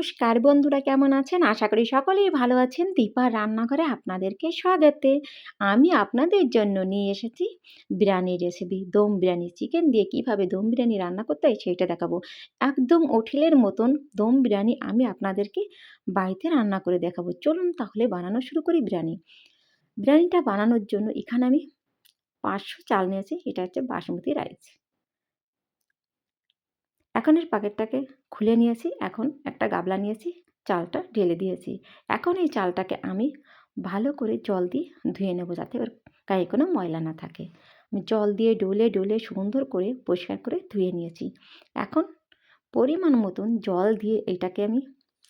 নমস্কার বন্ধুরা, কেমন আছেন? আশা করি সকলেই ভালো আছেন। দীপার রান্নাঘরে আপনাদেরকে স্বাগতে। আমি আপনাদের জন্য নিয়ে এসেছি বিরিয়ানি রেসিপি দম বিরিয়ানি চিকেন দিয়ে কীভাবে দম বিরিয়ানি রান্না করতে হয় সেইটা দেখাবো। একদম হোটেলের মতন দম বিরিয়ানি আমি আপনাদেরকে বাড়িতে রান্না করে দেখাবো। চলুন তাহলে বানানো শুরু করি বিরিয়ানি। বিরিয়ানিটা বানানোর জন্য এখানে আমি পাঁচশো চাল নিয়েছি। এটা হচ্ছে বাসমতি রাইস। এখন এর প্যাকেটটাকে খুলে নিয়েছি, এখন একটা গাবলা নিয়েছি, চালটা ঢেলে দিয়েছি। এখন এই চালটাকে আমি ভালো করে জল দিয়ে ধুয়ে নেব যাতে ওর গায়ে কোনো ময়লা না থাকে। আমি জল দিয়ে ডলে ডলে সুন্দর করে পরিষ্কার করে ধুয়ে নিয়েছি। এখন পরিমাণ মতন জল দিয়ে এটাকে আমি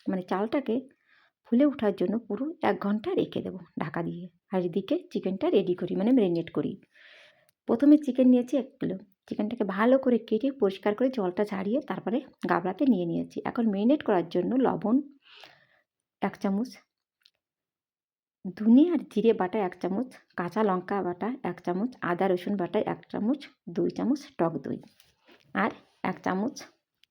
মানে চালটাকে ফুলে ওঠার জন্য পুরো এক ঘণ্টা রেখে দেবো ঢাকা দিয়ে। আর এদিকে চিকেনটা রেডি করি মানে ম্যারিনেট করি। প্রথমে চিকেন নিয়েছি এক কিলো চিকেনটাকে ভালো করে কেটে পরিষ্কার করে জলটা ঝাড়িয়ে তারপরে গাবলাতে নিয়ে নিয়েছি। এখন মেরিনেট করার জন্য লবণ এক চামচ ধুনি আর জিরে বাটা এক চামচ, কাঁচা লঙ্কা বাটা এক চামচ, আদা, রসুন বাটা এক চামচ, দুই চামচ টক দই আর এক চামচ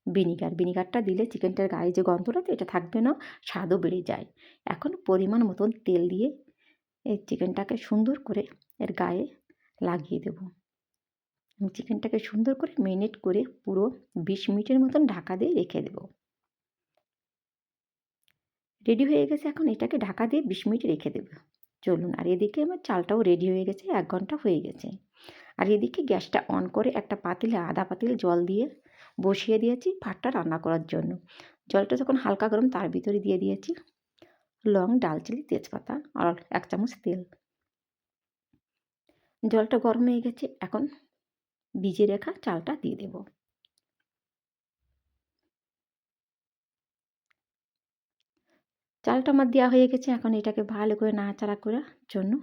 ভিনিগার। ভিনিগারটা দিলে চিকেনটার গায়ে যে গন্ধটা এটা থাকবে না, স্বাদও বেড়ে যায়। এখন পরিমাণ মতন তেল দিয়ে এই চিকেনটাকে সুন্দর করে এর গায়ে লাগিয়ে দেবো। চিকেনটাকে সুন্দর করে মেরিনেট করে পুরো বিশ মিনিটের মতন ঢাকা দিয়ে রেখে দেবো। রেডি হয়ে গেছে, এখন এটাকে ঢাকা দিয়ে বিশ মিনিট রেখে দেবো। চলুন, আর এদিকে আমার চালটাও রেডি হয়ে গেছে, এক ঘণ্টা হয়ে গেছে। আর এদিকে গ্যাসটা অন করে একটা পাতিলে আধা পাতিল জল দিয়ে বসিয়ে দিয়েছি ভাতটা রান্না করার জন্য। জলটা যখন হালকা গরম, তার ভিতরে দিয়ে দিয়েছি লং ডালচিনি তেজপাতা আর এক চামচ তেল। জলটা গরম হয়ে গেছে, এখন ভিজে রেখা চালটা দিয়ে দেব। চালটা আমার দেওয়া হয়ে গেছে, এখন এটাকে ভালো করে নাড়াচাড়া করার জন্য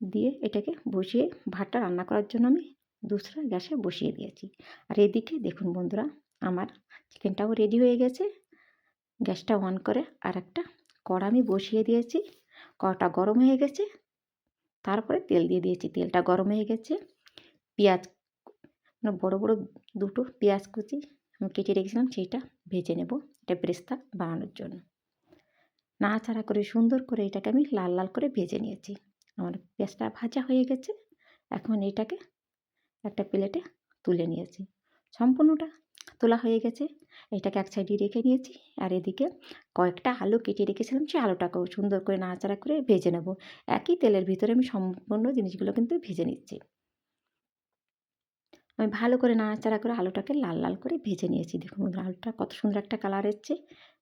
দিয়ে এটাকে বসিয়ে ভাতটা রান্না করার জন্য আমি দুসরা গ্যাসে বসিয়ে দিয়েছি। আর এদিকে দেখুন বন্ধুরা, আমার চিকেনটাও রেডি হয়ে গেছে। গ্যাসটা অন করে আর একটা কড়া আমি বসিয়ে দিয়েছি। কড়াটা গরম হয়ে গেছে। তারপরে তেল দিয়ে দিয়েছি, তেলটা গরম হয়ে গেছে। পেঁয়াজ মানে বড়ো বড়ো দুটো পেঁয়াজ কুচি আমি কেটে রেখেছিলাম, সেইটা ভেজে নেব। এটা ব্রেস্তা বানানোর জন্য। নাড়াচাড়া করে, সুন্দর করে এটাকে আমি লাল লাল করে ভেজে নিয়েছি। আমার পেঁয়াজটা ভাজা হয়ে গেছে। এখন এটাকে একটা প্লেটে তুলে নিয়েছি। সম্পূর্ণটা তোলা হয়ে গেছে। এটাকে এক সাইডে রেখে নিয়েছি। আর এদিকে কয়েকটা আলু কেটে রেখেছিলাম, সেই আলুটাকেও সুন্দর করে নাড়াচাড়া করে ভেজে নেব। একই তেলের ভিতরে আমি সম্পূর্ণ জিনিসগুলো কিন্তু ভেজে নিচ্ছি। আমি ভালো করে নাড়াচাড়া করে আলুটাকে লাল লাল করে ভেজে নিয়েছি। দেখুন আলুটা কত সুন্দর একটা কালার এসছে।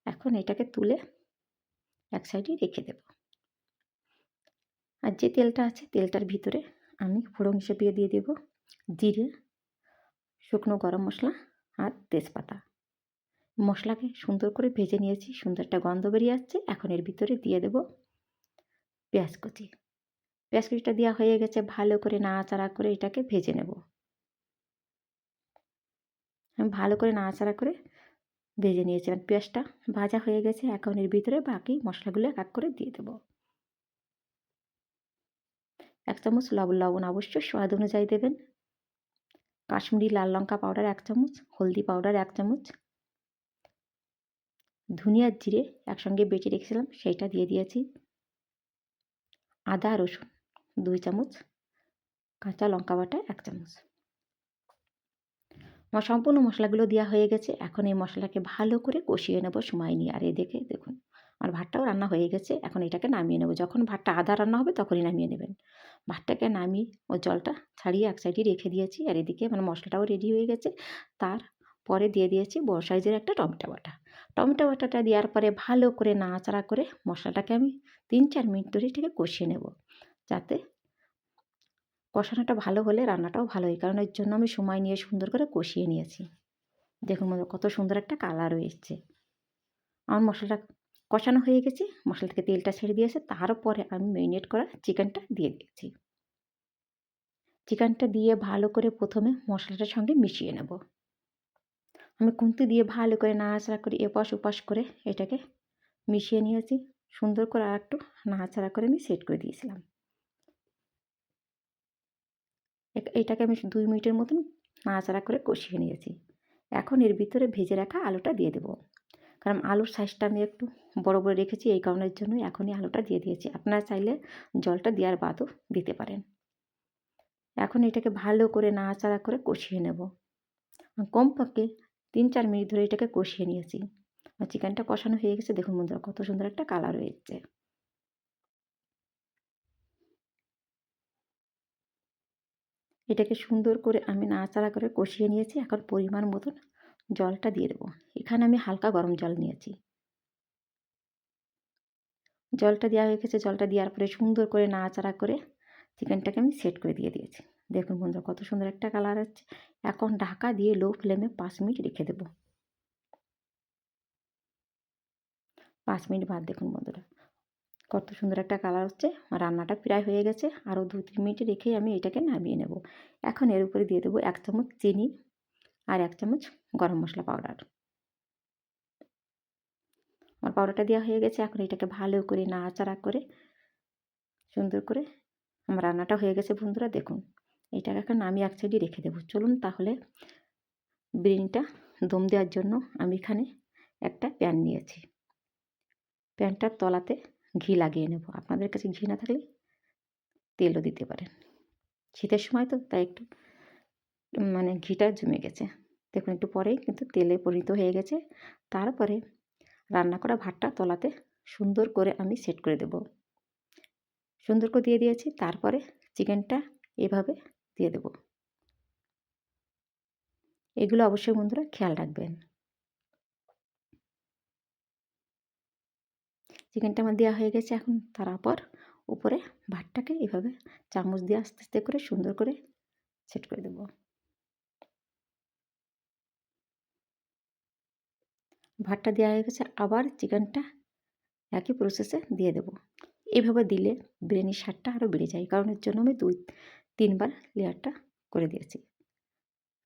এখন এটাকে তুলে এক সাইডে রেখে দেব। আর যে তেলটা আছে, তেলটার ভিতরে আমি ফোড়ন হিসেবে দিয়ে দেব। জিরে, শুকনো গরম মশলা আর তেজপাতা। মশলাকে সুন্দর করে ভেজে নিয়েছি, সুন্দর একটা গন্ধ বেরিয়ে আসছে। এখন এর ভিতরে দিয়ে দেব পেঁয়াজ কুচি। পেঁয়াজ কুচিটা দেওয়া হয়ে গেছে, ভালো করে নাড়াচাড়া করে এটাকে ভেজে নেব। আমি ভালো করে নাড়াচাড়া করে ভেজে নিয়েছিলাম। পেঁয়াজটা ভাজা হয়ে গেছে এর ভিতরে বাকি মশলাগুলো এক এক করে দিয়ে দেবো। এক চামচ লবণ লবণ অবশ্যই স্বাদ অনুযায়ী দেবেন। কাশ্মীরি লাল লঙ্কা পাউডার এক চামচ, হলদি পাউডার এক চামচ। ধনিয়ার জিরে একসঙ্গে বেটে রেখেছিলাম, সেইটা দিয়ে দিয়েছি। আদা রসুন দুই চামচ, কাঁচা লঙ্কা বাটা এক চামচ। সম্পূর্ণ মশলাগুলো দেওয়া হয়ে গেছে। এখন এই মশলাকে ভালো করে কষিয়ে নেব সময় নিয়ে। আর এই দেখে দেখুন, আমার ভাতটাও রান্না হয়ে গেছে। এখন এটাকে নামিয়ে নেব। যখন ভাতটা আদা রান্না হবে তখনই নামিয়ে নেবেন। ভাতটাকে নামিয়ে ও জলটা ছাড়িয়ে এক সাইডে রেখে দিয়েছি। আর এদিকে মানে মশলাটাও রেডি হয়ে গেছে। তার পরে দিয়ে দিয়েছি বড় সাইজের একটা টমেটো বাটা। টমেটো বাটাটা দেওয়ার পরে ভালো করে নাড়াচাড়া করে মশলাটাকে আমি তিন চার মিনিট ধরে এটাকে কষিয়ে নেব। যাতে কষানোটা ভালো হলে রান্নাটাও ভালো হয়। কারণ এর জন্য আমি সময় নিয়ে সুন্দর করে কষিয়ে নিয়েছি। দেখুন কত সুন্দর একটা কালার এসছে আমার মশলাটা কষানো হয়ে গেছে। মশলা থেকে তেলটা ছেড়ে দিয়েছে তারপরে আমি ম্যারিনেট করা চিকেনটা দিয়ে দিয়েছি। চিকেনটা দিয়ে ভালো করে প্রথমে মশলাটার সঙ্গে মিশিয়ে নেব। আমি কুন্তি দিয়ে ভালো করে নাড়াচাড়া করে এপাশ ওপাশ করে এটাকে মিশিয়ে নিয়েছি। সুন্দর করে আর একটু নাড়াচাড়া করে আমি সেট করে দিয়েছিলাম। এটাকে আমি দুই মিনিটের মতন নাড়াচাড়া করে কষিয়ে নিয়েছি। এখন এর ভিতরে ভেজে রাখা আলুটা দিয়ে দেবো। কারণ আলুর সাইজটা আমি একটু বড় বড় রেখেছি, এই কারণের জন্যই এখনই আলুটা দিয়ে দিয়েছি। আপনারা চাইলে জলটা দেওয়ার বাদও দিতে পারেন। এখন এটাকে ভালো করে নাড়াচাড়া করে কষিয়ে নেব। কমপক্ষে তিন চার মিনিট ধরে এটাকে কষিয়ে নিয়েছি। আর চিকেনটা কষানো হয়ে গেছে, দেখুন বন্ধুরা, কত সুন্দর একটা কালার হয়েছে। এটাকে সুন্দর করে আমি নাড়াচাড়া করে কষিয়ে নিয়েছি, এখন পরিমাণ মতন জলটা দিয়ে দেবো। এখানে আমি হালকা গরম জল নিয়েছি। জলটা দেওয়া হয়ে গেছে, জলটা দেওয়ার পরে সুন্দর করে নাড়াচাড়া করে চিকেনটাকে আমি সেট করে দিয়ে দিয়েছি। দেখুন বন্ধুরা, কত সুন্দর একটা কালার হচ্ছে এখন ঢাকা দিয়ে লো ফ্লেমে পাঁচ মিনিট রেখে দেবো। পাঁচ মিনিট বাদ দেখুন বন্ধুরা। কত সুন্দর একটা কালার হচ্ছে। রান্নাটা প্রায় হয়ে গেছে। আরও দু তিন মিনিট রেখেই আমি এটাকে নামিয়ে নেব। এখন এর উপরে দিয়ে দেবো এক চামচ চিনি আর এক চামচ গরম মশলা পাউডার। আমার পাউডারটা দেওয়া হয়ে গেছে। এখন এটাকে ভালো করে নাড়াচাড়া করে, সুন্দর করে আমার রান্নাটা হয়ে গেছে বন্ধুরা। দেখুন, এটাকে এখন আমি এক সাইডে রেখে দেবো। চলুন তাহলে বিরিয়ানিটা দম দেওয়ার জন্য আমি এখানে একটা প্যান নিয়েছি। প্যানটার তলাতে ঘি লাগিয়ে নেব। আপনাদের কাছে ঘি না থাকলে তেলও দিতে পারেন। শীতের সময় তো তাই একটু মানে ঘিটা জমে গেছে। দেখুন একটু পরেই কিন্তু তেলে পরিণত হয়ে গেছে। তারপরে রান্না করা ভাতটা তলাতে সুন্দর করে আমি সেট করে দেব। সুন্দর করে দিয়ে দিয়েছি। তারপরে চিকেনটা এভাবে দিয়ে দেব। এগুলো অবশ্যই বন্ধুরা খেয়াল রাখবেন। চিকেনটা আমার দেওয়া হয়ে গেছে এখন তারপর উপরে ভাতটাকে এভাবে চামচ দিয়ে আস্তে আস্তে করে সুন্দর করে সেট করে দেব। ভাতটা দেওয়া হয়ে গেছে, আবার চিকেনটা একই প্রসেসে দিয়ে দেব। এভাবে দিলে বিরিয়ানির স্বাদটা আরও বেড়ে যায়, কারণ এর জন্য আমি দুই, তিনবার লেয়ারটা করে দিয়েছি।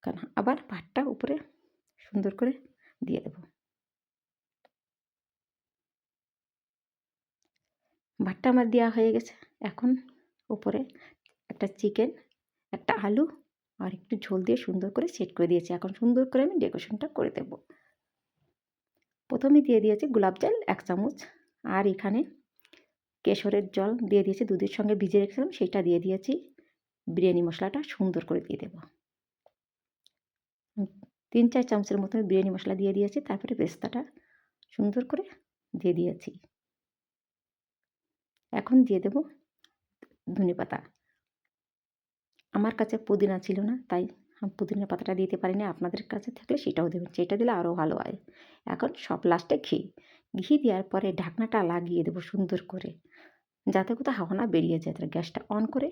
কারণ আবার ভাতটা উপরে সুন্দর করে দিয়ে দেবো। ভাতটা আমার দেওয়া হয়ে গেছে। এখন উপরে একটা চিকেন, একটা আলু আর একটু ঝোল দিয়ে সুন্দর করে সেট করে দিয়েছি। এখন সুন্দর করে আমি ডেকোরেশনটা করে দেব। প্রথমে দিয়ে দিয়েছি গোলাপ জল এক চামচ আর এখানে কেশরের জল দিয়ে দিয়েছি, দুধের সঙ্গে ভিজে রেখেছিলাম সেটা দিয়ে দিয়েছি। বিরিয়ানি মশলাটা সুন্দর করে দিয়ে দেব। তিন চার চামচের মতো বিরিয়ানি মশলা দিয়ে দিয়েছি, তারপরে পেস্তাটা সুন্দর করে দিয়ে দিয়েছি। এখন দিয়ে দেব ধনে পাতা। আমার কাছে পুদিনা ছিল না, তাই পুদিনা পাতাটা দিতে পারিনি। আপনাদের কাছে থাকলে সেটাও দেবেন, সেটা দিলে আরও ভালো হয়। এখন সব লাস্টে ঘি। ঘি দেওয়ার পরে ঢাকনাটা লাগিয়ে দেবো সুন্দর করে। যাতে কোথাও হাওয়া না বেরিয়ে যায়। তাহলে গ্যাসটা অন করে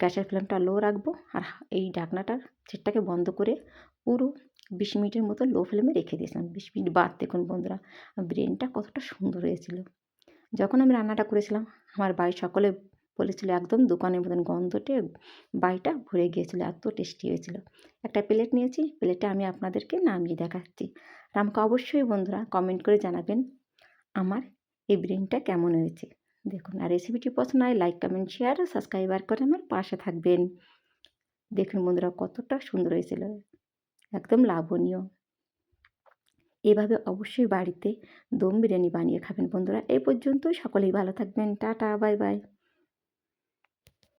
গ্যাসের ফ্লেমটা লো রাখব আর এই ঢাকনাটার সেটটাকে বন্ধ করে পুরো বিশ মিনিটের মতো লো ফ্লেমে রেখে দিয়েছিলাম। বিশ মিনিট বাদ, দেখুন বন্ধুরা ব্রেনটা কতটা সুন্দর হয়েছিল। যখন আমি রান্নাটা করেছিলাম, আমার বাড়ির সকলে বলেছিল, একদম দোকানের মতন গন্ধটে বাড়িটা ভরে গিয়েছিল, এত টেস্টি হয়েছিল। একটা প্লেট নিয়েছি, প্লেটে আমি আপনাদেরকে নামিয়ে দেখাচ্ছি। আর আমাকে অবশ্যই বন্ধুরা কমেন্ট করে জানাবেন আমার এই বিরিয়ানিটা কেমন হয়েছে। দেখুন, আর রেসিপিটি পছন্দ হয় লাইক কমেন্ট শেয়ার আর সাবস্ক্রাইবার করে আমার পাশে থাকবেন। দেখুন বন্ধুরা, কতটা সুন্দর হয়েছিল। একদম লাভনীয় এভাবে অবশ্যই বাড়িতে দম বিরিয়ানি বানিয়ে খাবেন বন্ধুরা। এ পর্যন্তই। সকলেই ভালো থাকবেন। Tata, bye bye.